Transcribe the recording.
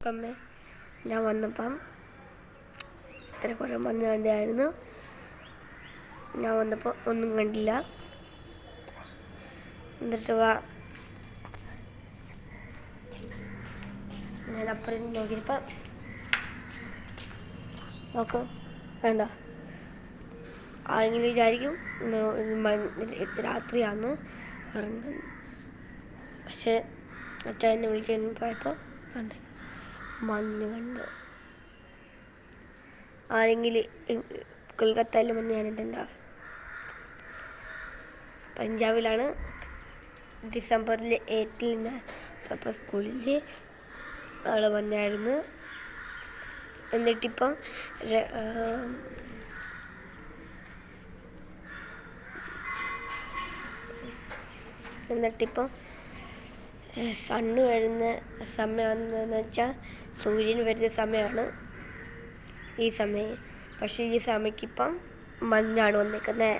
അമ്മേ ഞാൻ വന്നപ്പം ഇത്ര കുറേ മഞ്ഞ് കണ്ടായിരുന്നു ഞാൻ വന്നപ്പോൾ ഒന്നും കണ്ടില്ല. എന്നിട്ട് വാ. ഞാൻ അപ്പുറം നോക്കിയപ്പം നോക്ക്. വേണ്ട. ആരെങ്കിലും വിചാരിക്കും രാത്രിയാന്ന് പറഞ്ഞത് പക്ഷേ അച്ഛൻ എന്നെ വിളിച്ചു പോയപ്പോൾ കണ്ടേ. മഞ്ഞ് കണ്ട്. ആരെങ്കിലും കൊൽക്കത്തയിലും മഞ്ഞ് കണ്ടിട്ടുണ്ടോ പഞ്ചാബിലാണ് ഡിസംബറിൽ എയ്റ്റീന് അപ്പോൾ സ്കൂളിൽ അവിടെ വന്നായിരുന്നു. എന്നിട്ടിപ്പം എന്നിട്ടിപ്പം സണ്ണ് വരുന്ന സമയം എന്താണെന്ന് വെച്ചാൽ സൂര്യൻ വരുന്ന സമയമാണ് ഈ സമയം. പക്ഷേ ഈ സമയക്കിപ്പം മഞ്ഞാണ് വന്നിരിക്കുന്നത്